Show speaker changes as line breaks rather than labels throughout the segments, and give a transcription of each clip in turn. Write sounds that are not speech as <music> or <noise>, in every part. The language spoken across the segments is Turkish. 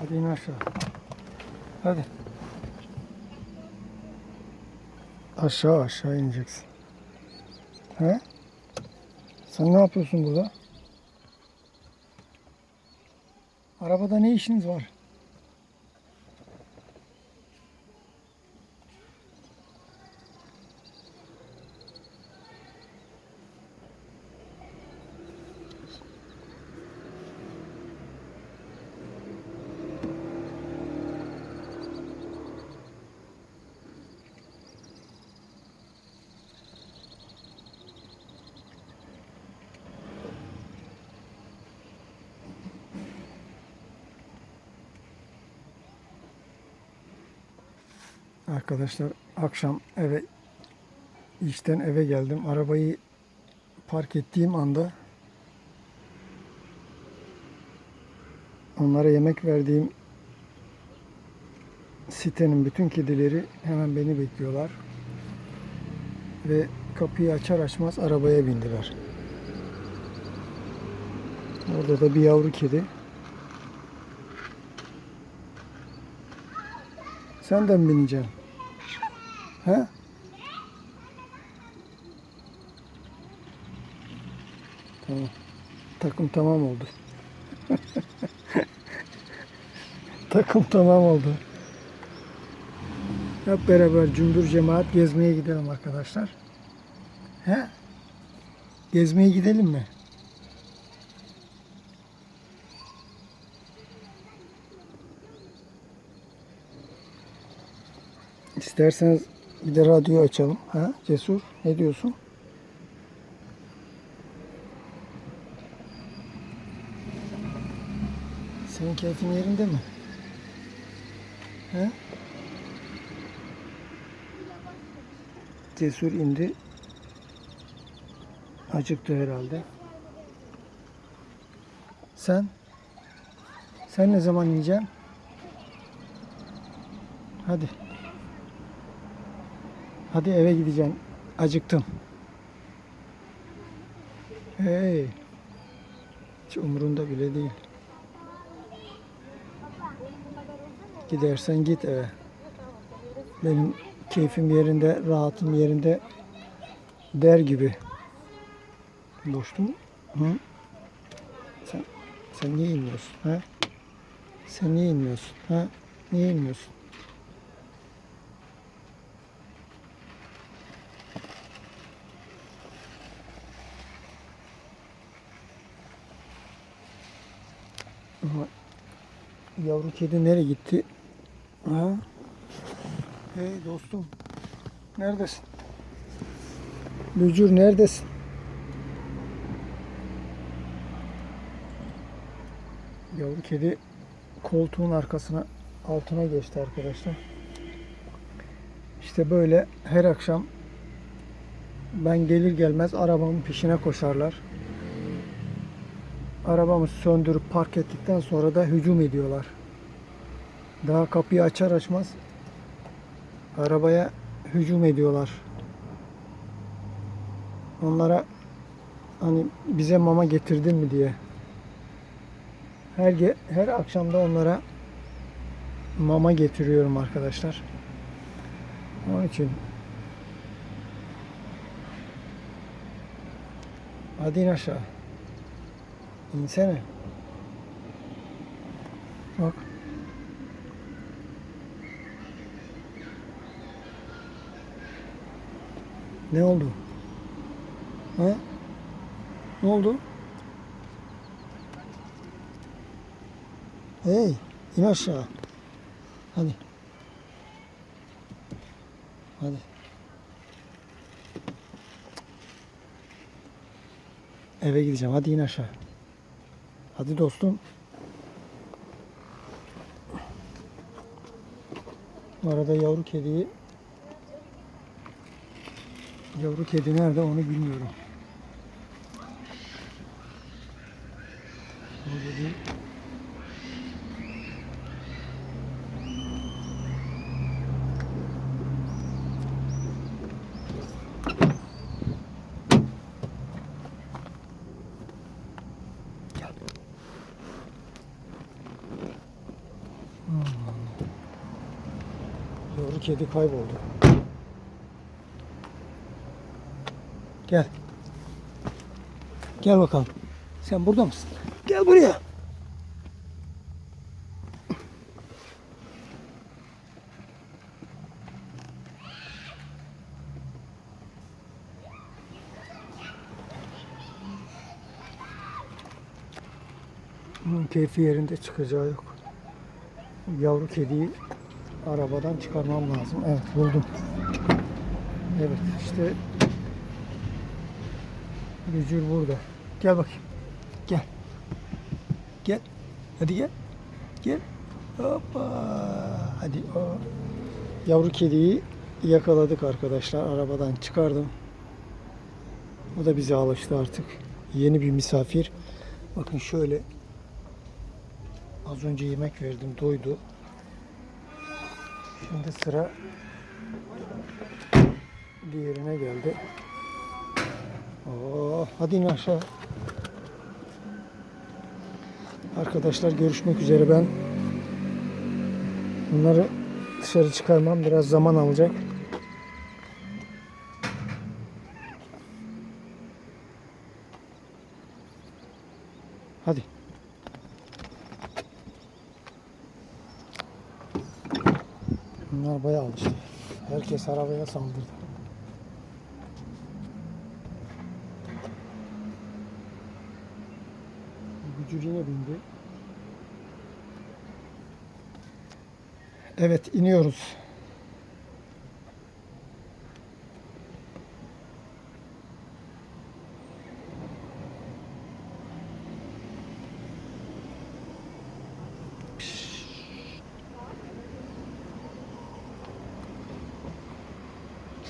Hadi in aşağı. Hadi. Aşağı aşağı ineceksin. He? Sen ne yapıyorsun burada? Arabada ne işiniz var? Arkadaşlar akşam eve işten eve geldim. Arabayı park ettiğim anda onlara yemek verdiğim sitenin bütün kedileri hemen beni bekliyorlar. Ve kapıyı açar açmaz arabaya bindiler. Orada da bir yavru kedi. Sen de mi bineceksin? He? Tamam. Takım tamam oldu. <laughs> Takım tamam oldu. Hep beraber cümbür cemaat gezmeye gidelim arkadaşlar. He? Gezmeye gidelim mi? İsterseniz bir de radyo açalım. Ha? Cesur ne diyorsun? Senin keyfin yerinde mi? He? Cesur indi. Acıktı herhalde. Sen? Sen ne zaman yiyeceksin? Hadi. Hadi eve gideceğim. Acıktım. Hey. Hiç umurunda bile değil. Gidersen git eve. Benim keyfim yerinde, rahatım yerinde der gibi. Dostum. Hı? Sen, sen niye inmiyorsun? Ha? Sen niye inmiyorsun? Ha? Niye inmiyorsun? Ama yavru kedi nereye gitti? Ha? Hey dostum. Neredesin? Bücür neredesin? Yavru kedi koltuğun arkasına altına geçti arkadaşlar. İşte böyle her akşam ben gelir gelmez arabamın peşine koşarlar. Arabamı söndürüp park ettikten sonra da hücum ediyorlar. Daha kapıyı açar açmaz arabaya hücum ediyorlar. Onlara hani bize mama getirdin mi diye. Her her akşam da onlara mama getiriyorum arkadaşlar. Onun için Hadi in aşağı. İnsene. Bak. Ne oldu? Ha? Ne oldu? Hey, in aşağı. Hadi. Hadi. Eve gideceğim. Hadi in aşağı. Hadi dostum. Bu arada yavru kediyi yavru kedi nerede onu bilmiyorum. Burada değil. Yavru kedi kayboldu. Gel. Gel bakalım. Sen burada mısın? Gel buraya. Bunun keyfi yerinde çıkacağı yok. Yavru kediyi arabadan çıkarmam lazım. Evet buldum. Evet işte Bücür burada. Gel bakayım. Gel. Gel. Hadi gel. Gel. Hoppa. Hadi. o. Yavru kediyi yakaladık arkadaşlar. Arabadan çıkardım. O da bize alıştı artık. Yeni bir misafir. Bakın şöyle Az önce yemek verdim, doydu. Şimdi sıra diğerine geldi. Oo, hadi in aşağı. Arkadaşlar görüşmek üzere ben. Bunları dışarı çıkarmam biraz zaman alacak. Hadi. Bunlar bayağı alıştı. Herkes arabaya saldırdı. Gücür yine bindi. Evet iniyoruz.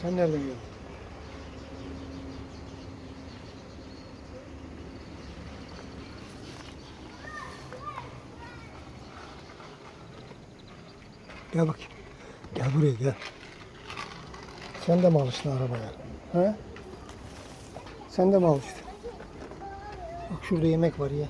Sen nereden geldin? Gel bakayım. Gel buraya gel. Sen de mi alıştın arabaya? He? Sen de mi alıştın? Bak şurada yemek var ya.